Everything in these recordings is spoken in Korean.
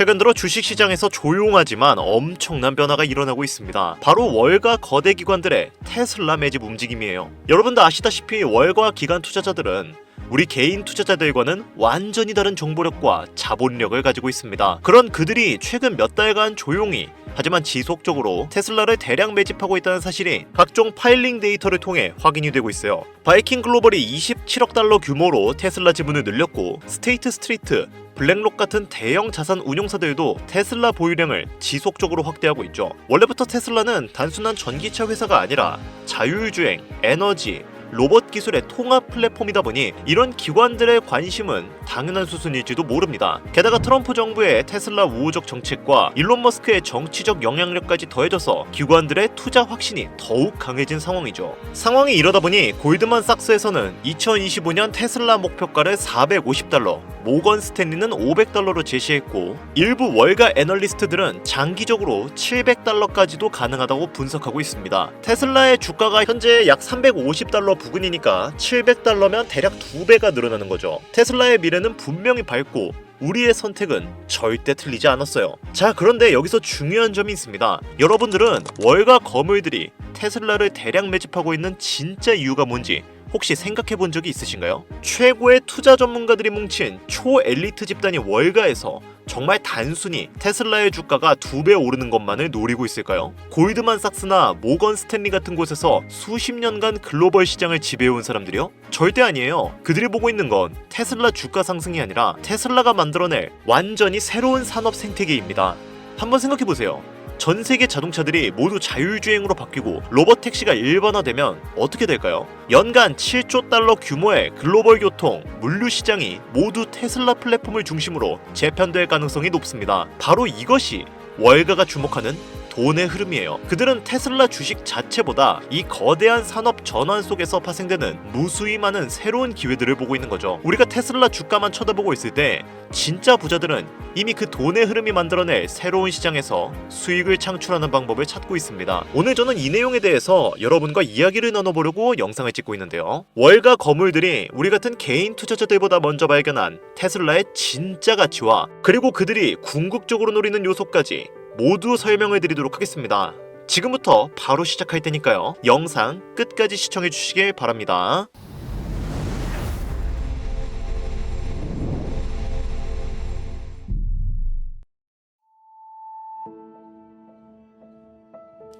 최근 들어 주식시장에서 조용하지만 엄청난 변화가 일어나고 있습니다. 바로 월가 거대 기관들의 테슬라 매집 움직임이에요. 여러분도 아시다시피 월가 기관 투자자들은 우리 개인 투자자들과는 완전히 다른 정보력과 자본력을 가지고 있습니다. 그런 그들이 최근 몇 달간 조용히 하지만 지속적으로 테슬라를 대량 매집하고 있다는 사실이 각종 파일링 데이터를 통해 확인이 되고 있어요. 바이킹 글로벌이 27억 달러 규모로 테슬라 지분을 늘렸고 스테이트 스트리트, 블랙록 같은 대형 자산 운용사들도 테슬라 보유량을 지속적으로 확대하고 있죠. 원래부터 테슬라는 단순한 전기차 회사가 아니라 자율주행, 에너지, 로봇 기술의 통합 플랫폼이다 보니 이런 기관들의 관심은 당연한 수순일지도 모릅니다. 게다가 트럼프 정부의 테슬라 우호적 정책과 일론 머스크의 정치적 영향력까지 더해져서 기관들의 투자 확신이 더욱 강해진 상황이죠. 상황이 이러다 보니 골드만삭스에서는 2025년 테슬라 목표가를 450달러, 모건 스탠리는 500달러로 제시했고 일부 월가 애널리스트들은 장기적으로 700달러까지도 가능하다고 분석하고 있습니다. 테슬라의 주가가 현재 약 350달러 부근이니까 700달러면 대략 2배가 늘어나는 거죠. 테슬라의 미래는 분명히 밝고 우리의 선택은 절대 틀리지 않았어요. 자, 그런데 여기서 중요한 점이 있습니다. 여러분들은 월가 거물들이 테슬라를 대량 매집하고 있는 진짜 이유가 뭔지 혹시 생각해 본 적이 있으신가요? 최고의 투자 전문가들이 뭉친 초엘리트 집단이 월가에서 정말 단순히 테슬라의 주가가 두 배 오르는 것만을 노리고 있을까요? 골드만삭스나 모건 스탠리 같은 곳에서 수십 년간 글로벌 시장을 지배해온 사람들이요? 절대 아니에요. 그들이 보고 있는 건 테슬라 주가 상승이 아니라 테슬라가 만들어낼 완전히 새로운 산업 생태계입니다. 한번 생각해 보세요. 전 세계 자동차들이 모두 자율주행으로 바뀌고 로봇 택시가 일반화되면 어떻게 될까요? 연간 7조 달러 규모의 글로벌 교통, 물류 시장이 모두 테슬라 플랫폼을 중심으로 재편될 가능성이 높습니다. 바로 이것이 월가가 주목하는 돈의 흐름이에요. 그들은 테슬라 주식 자체보다 이 거대한 산업 전환 속에서 파생되는 무수히 많은 새로운 기회들을 보고 있는 거죠. 우리가 테슬라 주가만 쳐다보고 있을 때 진짜 부자들은 이미 그 돈의 흐름이 만들어낼 새로운 시장에서 수익을 창출하는 방법을 찾고 있습니다. 오늘 저는 이 내용에 대해서 여러분과 이야기를 나눠보려고 영상을 찍고 있는데요. 월가 거물들이 우리 같은 개인 투자자들보다 먼저 발견한 테슬라의 진짜 가치와 그리고 그들이 궁극적으로 노리는 요소까지 모두 설명해 드리도록 하겠습니다. 지금부터 바로 시작할 테니까요. 영상 끝까지 시청해 주시길 바랍니다.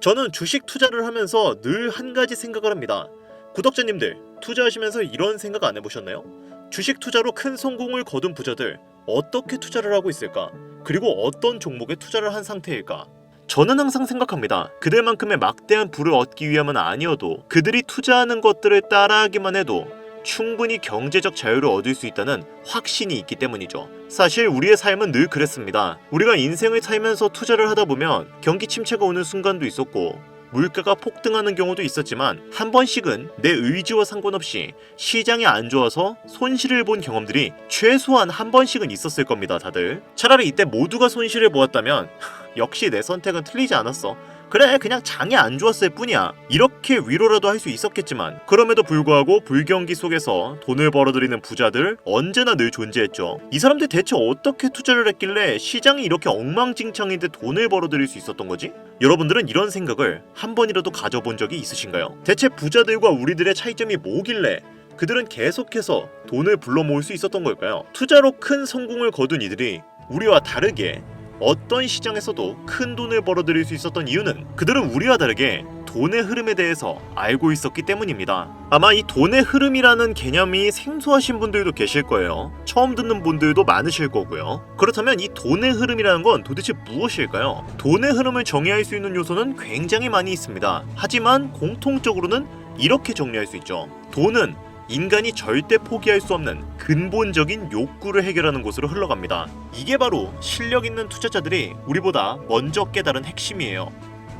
저는 주식 투자를 하면서 늘 한 가지 생각을 합니다. 구독자님들, 투자하시면서 이런 생각 안 해보셨나요? 주식 투자로 큰 성공을 거둔 부자들, 어떻게 투자를 하고 있을까? 그리고 어떤 종목에 투자를 한 상태일까? 저는 항상 생각합니다. 그들만큼의 막대한 부를 얻기 위함은 아니어도 그들이 투자하는 것들을 따라하기만 해도 충분히 경제적 자유를 얻을 수 있다는 확신이 있기 때문이죠. 사실 우리의 삶은 늘 그랬습니다. 우리가 인생을 살면서 투자를 하다 보면 경기 침체가 오는 순간도 있었고 물가가 폭등하는 경우도 있었지만 한 번씩은 내 의지와 상관없이 시장이 안 좋아서 손실을 본 경험들이 최소한 한 번씩은 있었을 겁니다, 다들. 차라리 이때 모두가 손실을 보았다면 역시 내 선택은 틀리지 않았어. 그래 그냥 장이 안 좋았을 뿐이야 이렇게 위로라도 할 수 있었겠지만 그럼에도 불구하고 불경기 속에서 돈을 벌어들이는 부자들 언제나 늘 존재했죠 이 사람들 대체 어떻게 투자를 했길래 시장이 이렇게 엉망진창인데 돈을 벌어들일 수 있었던 거지? 여러분들은 이런 생각을 한 번이라도 가져본 적이 있으신가요? 대체 부자들과 우리들의 차이점이 뭐길래 그들은 계속해서 돈을 불러 모을 수 있었던 걸까요? 투자로 큰 성공을 거둔 이들이 우리와 다르게 어떤 시장에서도 큰 돈을 벌어들일 수 있었던 이유는 그들은 우리와 다르게 돈의 흐름에 대해서 알고 있었기 때문입니다. 아마 이 돈의 흐름이라는 개념이 생소하신 분들도 계실 거예요. 처음 듣는 분들도 많으실 거고요. 그렇다면 이 돈의 흐름이라는 건 도대체 무엇일까요? 돈의 흐름을 정의할 수 있는 요소는 굉장히 많이 있습니다. 하지만 공통적으로는 이렇게 정리할 수 있죠. 돈은 인간이 절대 포기할 수 없는 근본적인 욕구를 해결하는 곳으로 흘러갑니다. 이게 바로 실력 있는 투자자들이 우리보다 먼저 깨달은 핵심이에요.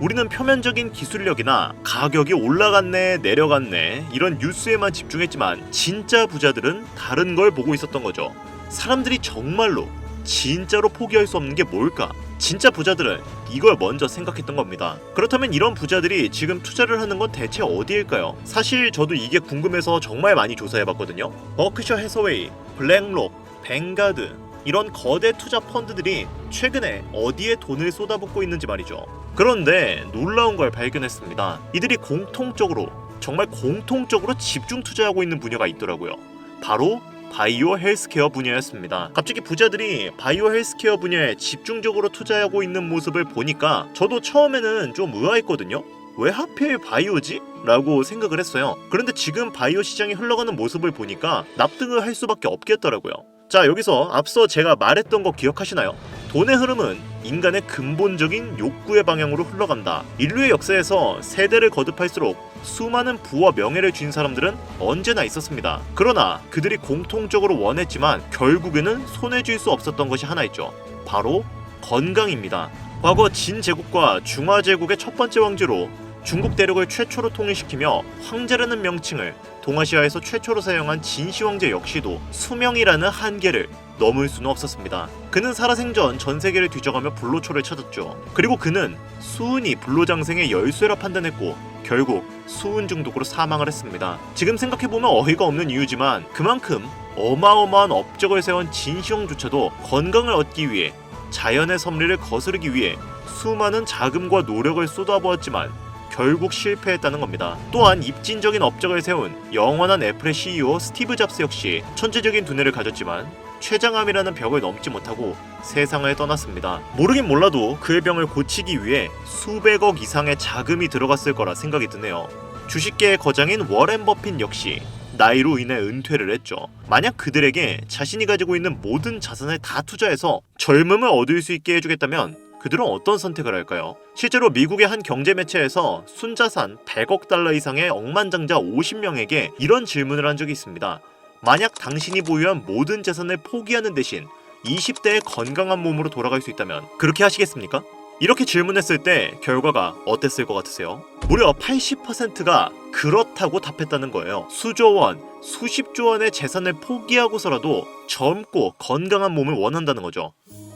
우리는 표면적인 기술력이나 가격이 올라갔네, 내려갔네, 이런 뉴스에만 집중했지만 진짜 부자들은 다른 걸 보고 있었던 거죠. 사람들이 정말로 진짜로 포기할 수 없는 게 뭘까? 진짜 부자들은 이걸 먼저 생각했던 겁니다. 그렇다면 이런 부자들이 지금 투자를 하는 건 대체 어디일까요? 사실 저도 이게 궁금해서 정말 많이 조사해봤거든요. 버크셔 해서웨이, 블랙록, 뱅가드, 이런 거대 투자 펀드들이 최근에 어디에 돈을 쏟아붓고 있는지 말이죠. 그런데 놀라운 걸 발견했습니다. 이들이 공통적으로 정말 공통적으로 집중 투자하고 있는 분야가 있더라고요. 바로 바이오 헬스케어 분야였습니다. 갑자기 부자들이 바이오 헬스케어 분야에 집중적으로 투자하고 있는 모습을 보니까 저도 처음에는 좀 의아했거든요. 왜 하필 바이오지? 라고 생각을 했어요. 그런데 지금 바이오 시장이 흘러가는 모습을 보니까 납득을 할 수밖에 없겠더라고요. 자, 여기서 앞서 제가 말했던 거 기억하시나요? 돈의 흐름은 인간의 근본적인 욕구의 방향으로 흘러간다. 인류의 역사에서 세대를 거듭할수록 수많은 부와 명예를 쥔 사람들은 언제나 있었습니다. 그러나 그들이 공통적으로 원했지만 결국에는 손에 쥘 수 없었던 것이 하나 있죠. 바로 건강입니다. 과거 진 제국과 중화 제국의 첫 번째 왕제로 중국 대륙을 최초로 통일시키며 황제라는 명칭을 동아시아에서 최초로 사용한 진시 황제 역시도 수명이라는 한계를 넘을 수는 없었습니다. 그는 살아생전 전 세계를 뒤져가며 불로초를 찾았죠. 그리고 그는 수은이 불로장생의 열쇠라 판단했고 결국 수은 중독으로 사망을 했습니다. 지금 생각해보면 어이가 없는 이유지만 그만큼 어마어마한 업적을 세운 진시황조차도 건강을 얻기 위해 자연의 섭리를 거스르기 위해 수많은 자금과 노력을 쏟아부었지만 결국 실패했다는 겁니다. 또한 입진적인 업적을 세운 영원한 애플의 CEO 스티브 잡스 역시 천재적인 두뇌를 가졌지만 췌장암이라는 벽을 넘지 못하고 세상을 떠났습니다. 모르긴 몰라도 그의 병을 고치기 위해 수백억 이상의 자금이 들어갔을 거라 생각이 드네요. 주식계의 거장인 워렌 버핏 역시 나이로 인해 은퇴를 했죠. 만약 그들에게 자신이 가지고 있는 모든 자산을 다 투자해서 젊음을 얻을 수 있게 해주겠다면 그들은 어떤 선택을 할까요? 실제로 미국의 한 경제 매체에서 순자산 100억 달러 이상의 억만장자 50명에게 이런 질문을 한 적이 있습니다. 만약 당신이 보유한 모든 재산을 포기하는 대신 20대의 건강한 몸으로 돌아갈 수 있다면 그렇게 하시겠습니까? 이렇게 질문했을 때 결과가 어땠을 것 같으세요? 무려 80%가 그렇다고 답했다는 거예요. 수조 원, 수십조 원의 재산을 포기하고서라도 젊고 건강한 몸을 원한다는 거죠.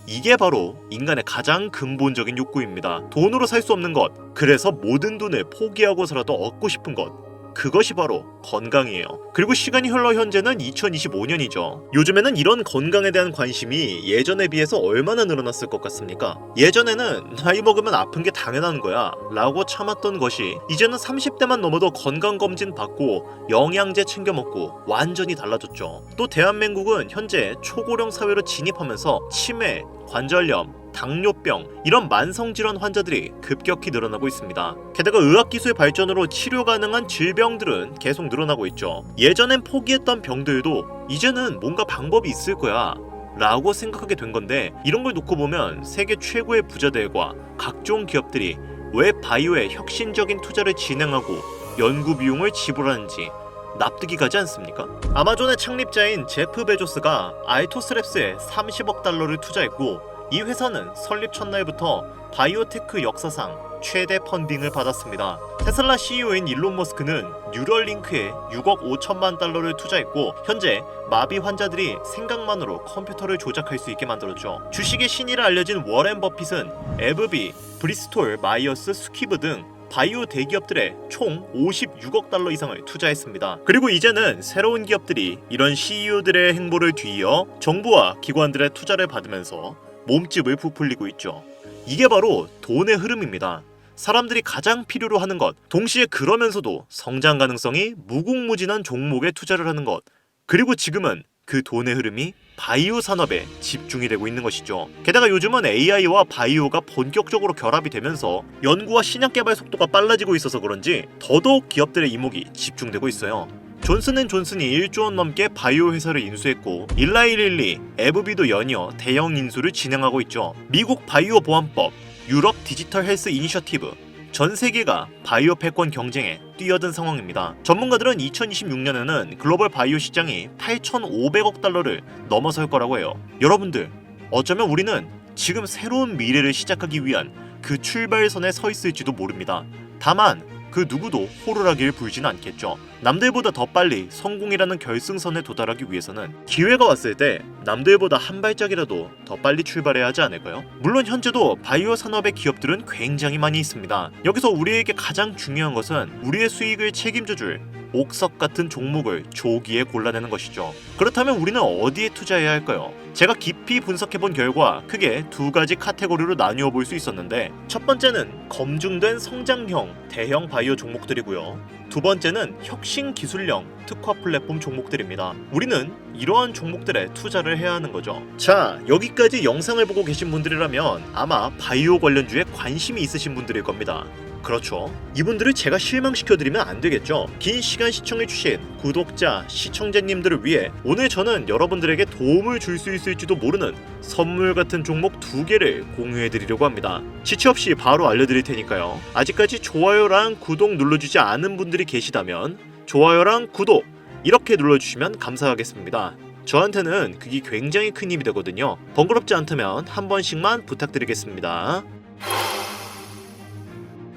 이게 바로 인간의 가장 근본적인 욕구입니다. 돈으로 살 수 없는 것, 그래서 모든 돈을 포기하고서라도 얻고 싶은 것. 그것이 바로 건강이에요. 그리고 시간이 흘러 현재는 2025년이죠. 요즘에는 이런 건강에 대한 관심이 예전에 비해서 얼마나 늘어났을 것 같습니까? 예전에는 나이 먹으면 아픈 게 당연한 거야 라고 참았던 것이 이제는 30대만 넘어도 건강검진 받고 영양제 챙겨 먹고 완전히 달라졌죠. 또 대한민국은 현재 초고령 사회로 진입하면서 치매, 관절염, 당뇨병 이런 만성 질환 환자들이 급격히 늘어나고 있습니다. 게다가 의학 기술 발전으로 치료 가능한 질병들은 계속 늘어나고 있죠. 예전엔 포기했던 병들도 이제는 뭔가 방법이 있을 거야. 라고 생각하게 된 건데 이런 걸 놓고 보면 세계 최고의 부자들과 각종 기업들이 왜 바이오에 혁신적인 투자를 진행하고 연구 비용을 지불하는지 납득이 가지 않습니까? 아마존의 창립자인 제프 베조스가 알토스랩스에 30억 달러를 투자했고 이 회사는 설립 첫날부터 바이오테크 역사상 최대 펀딩을 받았습니다. 테슬라 CEO인 일론 머스크는 뉴럴링크에 6억 5천만 달러를 투자했고 현재 마비 환자들이 생각만으로 컴퓨터를 조작할 수 있게 만들었죠. 주식의 신이라 알려진 워렌 버핏은 에브비, 브리스톨, 마이어스, 스퀴브 등 바이오 대기업들에 총 56억 달러 이상을 투자했습니다. 그리고 이제는 새로운 기업들이 이런 CEO들의 행보를 뒤이어 정부와 기관들의 투자를 받으면서 몸집을 부풀리고 있죠. 이게 바로 돈의 흐름입니다. 사람들이 가장 필요로 하는 것, 동시에 그러면서도 성장 가능성이 무궁무진한 종목에 투자를 하는 것, 그리고 지금은 그 돈의 흐름이 바이오 산업에 집중이 되고 있는 것이죠. 게다가 요즘은 AI와 바이오가 본격적으로 결합이 되면서 연구와 신약 개발 속도가 빨라지고 있어서 그런지 더더욱 기업들의 이목이 집중되고 있어요. 존슨앤존슨이 1조 원 넘게 바이오 회사를 인수했고 일라이릴리, 에브비도 연이어 대형 인수를 진행하고 있죠. 미국 바이오 보안법, 유럽 디지털 헬스 이니셔티브, 전 세계가 바이오 패권 경쟁에 뛰어든 상황입니다. 전문가들은 2026년에는 글로벌 바이오 시장이 8,500억 달러를 넘어설 거라고 해요. 여러분들, 어쩌면 우리는 지금 새로운 미래를 시작하기 위한 그 출발선에 서 있을지도 모릅니다. 다만 그 누구도 호루라기를 불지는 않겠죠. 남들보다 더 빨리 성공이라는 결승선에 도달하기 위해서는 기회가 왔을 때 남들보다 한 발짝이라도 더 빨리 출발해야 하지 않을까요? 물론 현재도 바이오 산업의 기업들은 굉장히 많이 있습니다. 여기서 우리에게 가장 중요한 것은 우리의 수익을 책임져줄 옥석 같은 종목을 조기에 골라내는 것이죠. 그렇다면 우리는 어디에 투자해야 할까요? 제가 깊이 분석해 본 결과 크게 두 가지 카테고리로 나누어 볼 수 있었는데 첫 번째는 검증된 성장형 대형 바이오 종목들이고요. 두 번째는 혁신 기술형 특화 플랫폼 종목들입니다. 우리는 이러한 종목들에 투자를 해야 하는 거죠. 자, 여기까지 영상을 보고 계신 분들이라면 아마 바이오 관련주에 관심이 있으신 분들일 겁니다. 그렇죠. 이분들을 제가 실망시켜드리면 안 되겠죠. 긴 시간 시청해주신 구독자, 시청자님들을 위해 오늘 저는 여러분들에게 도움을 줄 수 있을지도 모르는 선물 같은 종목 두 개를 공유해드리려고 합니다. 지체 없이 바로 알려드릴 테니까요. 아직까지 좋아요랑 구독 눌러주지 않은 분들이 계시다면 좋아요랑 구독 이렇게 눌러주시면 감사하겠습니다. 저한테는 그게 굉장히 큰 힘이 되거든요. 번거롭지 않다면 한 번씩만 부탁드리겠습니다.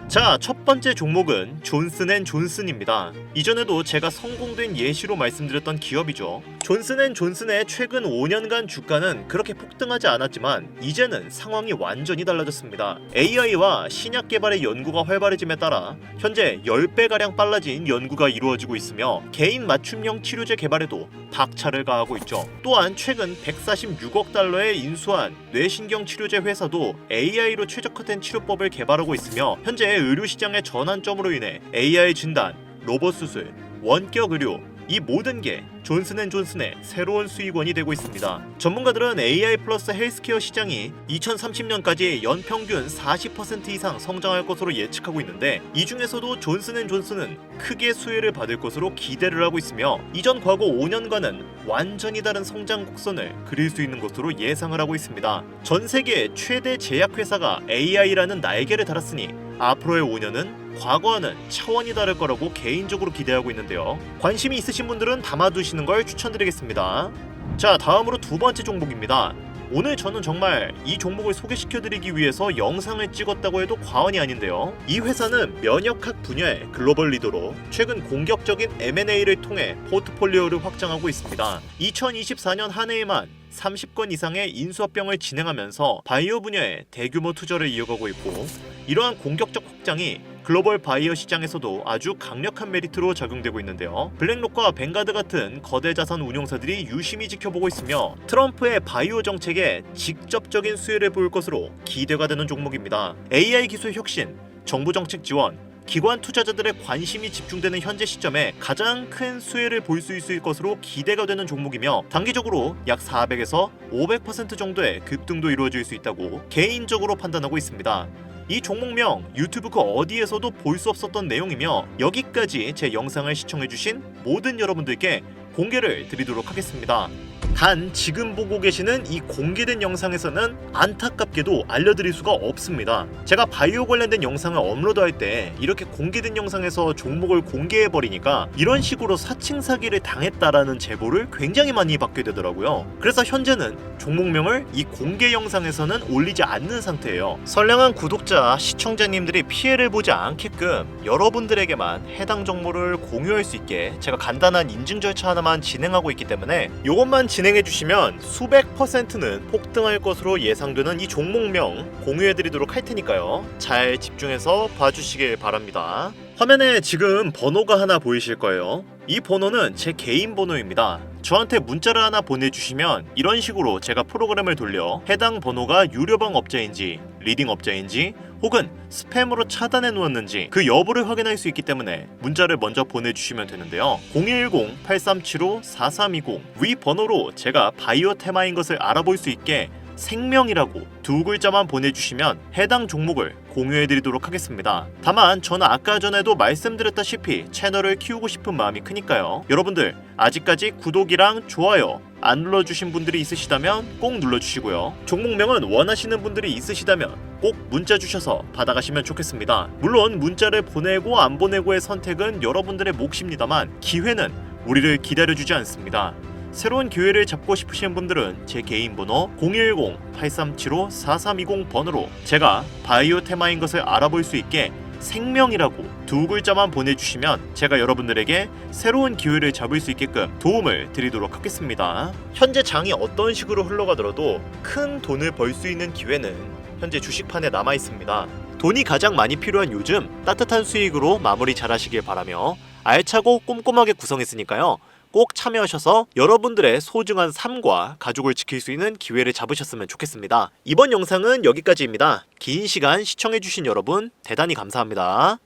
자, 첫 번째 종목은 존슨앤 존슨입니다. 이전에도 제가 성공된 예시로 말씀드렸던 기업이죠. 존슨앤 존슨의 최근 5년간 주가는 그렇게 폭등하지 않았지만 이제는 상황이 완전히 달라졌습니다. AI와 신약 개발의 연구가 활발해짐에 따라 현재 10배 가량 빨라진 연구가 이루어지고 있으며 개인 맞춤형 치료제 개발에도 박차를 가하고 있죠. 또한 최근 146억 달러에 인수한 뇌신경 치료제 회사도 AI로 최적화된 치료법을 개발하고 있으며 현재 의료 시장의 전환점으로 인해 AI 진단, 로봇 수술, 원격 의료 이 모든 게 존슨앤존슨의 새로운 수익원이 되고 있습니다. 전문가들은 AI 플러스 헬스케어 시장이 2030년까지 연평균 40% 이상 성장할 것으로 예측하고 있는데 이 중에서도 존슨앤존슨은 크게 수혜를 받을 것으로 기대를 하고 있으며 이전 과거 5년간은 완전히 다른 성장 곡선을 그릴 수 있는 것으로 예상을 하고 있습니다. 전 세계 최대 제약 회사가 AI라는 날개를 달았으니 앞으로의 5년은 과거와는 차원이 다를 거라고 개인적으로 기대하고 있는데요. 관심이 있으신 분들은 담아두시는 걸 추천드리겠습니다. 자, 다음으로 두 번째 종목입니다. 오늘 저는 정말 이 종목을 소개시켜드리기 위해서 영상을 찍었다고 해도 과언이 아닌데요. 이 회사는 면역학 분야의 글로벌 리더로 최근 공격적인 M&A를 통해 포트폴리오를 확장하고 있습니다. 2024년 한 해에만 30건 이상의 인수합병을 진행하면서 바이오 분야에 대규모 투자를 이어가고 있고 이러한 공격적 확장이 글로벌 바이오 시장에서도 아주 강력한 메리트로 작용되고 있는데요. 블랙록과 뱅가드 같은 거대 자산 운용사들이 유심히 지켜보고 있으며 트럼프의 바이오 정책에 직접적인 수혜를 보일 것으로 기대가 되는 종목입니다. AI 기술 혁신, 정부 정책 지원, 기관 투자자들의 관심이 집중되는 현재 시점에 가장 큰 수혜를 볼 수 있을 것으로 기대가 되는 종목이며 단기적으로 약 400에서 500% 정도의 급등도 이루어질 수 있다고 개인적으로 판단하고 있습니다. 이 종목명 유튜브 그 어디에서도 볼 수 없었던 내용이며 여기까지 제 영상을 시청해주신 모든 여러분들께 공개를 드리도록 하겠습니다. 단 지금 보고 계시는 이 공개된 영상에서는 안타깝게도 알려드릴 수가 없습니다. 제가 바이오 관련된 영상을 업로드할 때 이렇게 공개된 영상에서 종목을 공개해 버리니까 이런 식으로 사칭 사기를 당했다라는 제보를 굉장히 많이 받게 되더라고요. 그래서 현재는 종목명을 이 공개 영상에서는 올리지 않는 상태예요. 선량한 구독자, 시청자님들이 피해를 보지 않게끔 여러분들에게만 해당 정보를 공유할 수 있게 제가 간단한 인증 절차 하나만 진행하고 있기 때문에 이것만 진행 해 주시면 수백 퍼센트는 폭등할 것으로 예상되는 이 종목명 공유해 드리도록 할 테니까요. 잘 집중해서 봐주시길 바랍니다. 화면에 지금 번호가 하나 보이실 거예요. 이 번호는 제 개인 번호입니다. 저한테 문자를 하나 보내주시면 이런 식으로 제가 프로그램을 돌려 해당 번호가 유료방 업자인지 리딩 업자인지 혹은 스팸으로 차단해 놓았는지 그 여부를 확인할 수 있기 때문에 문자를 먼저 보내주시면 되는데요. 010-8375-4320 위 번호로 제가 바이오 테마인 것을 알아볼 수 있게 생명이라고 두 글자만 보내주시면 해당 종목을 공유해드리도록 하겠습니다. 다만 저는 아까 전에도 말씀드렸다시피 채널을 키우고 싶은 마음이 크니까요. 여러분들 아직까지 구독이랑 좋아요 안 눌러주신 분들이 있으시다면 꼭 눌러주시고요. 종목명은 원하시는 분들이 있으시다면 꼭 문자 주셔서 받아가시면 좋겠습니다. 물론 문자를 보내고 안 보내고의 선택은 여러분들의 몫입니다만 기회는 우리를 기다려주지 않습니다. 새로운 기회를 잡고 싶으신 분들은 제 개인 번호 010-8375-4320 번호로 제가 바이오 테마인 것을 알아볼 수 있게 생명이라고 두 글자만 보내주시면 제가 여러분들에게 새로운 기회를 잡을 수 있게끔 도움을 드리도록 하겠습니다. 현재 장이 어떤 식으로 흘러가더라도 큰 돈을 벌 수 있는 기회는 현재 주식판에 남아 있습니다. 돈이 가장 많이 필요한 요즘 따뜻한 수익으로 마무리 잘 하시길 바라며 알차고 꼼꼼하게 구성했으니까요. 꼭 참여하셔서 여러분들의 소중한 삶과 가족을 지킬 수 있는 기회를 잡으셨으면 좋겠습니다. 이번 영상은 여기까지입니다. 긴 시간 시청해주신 여러분 대단히 감사합니다.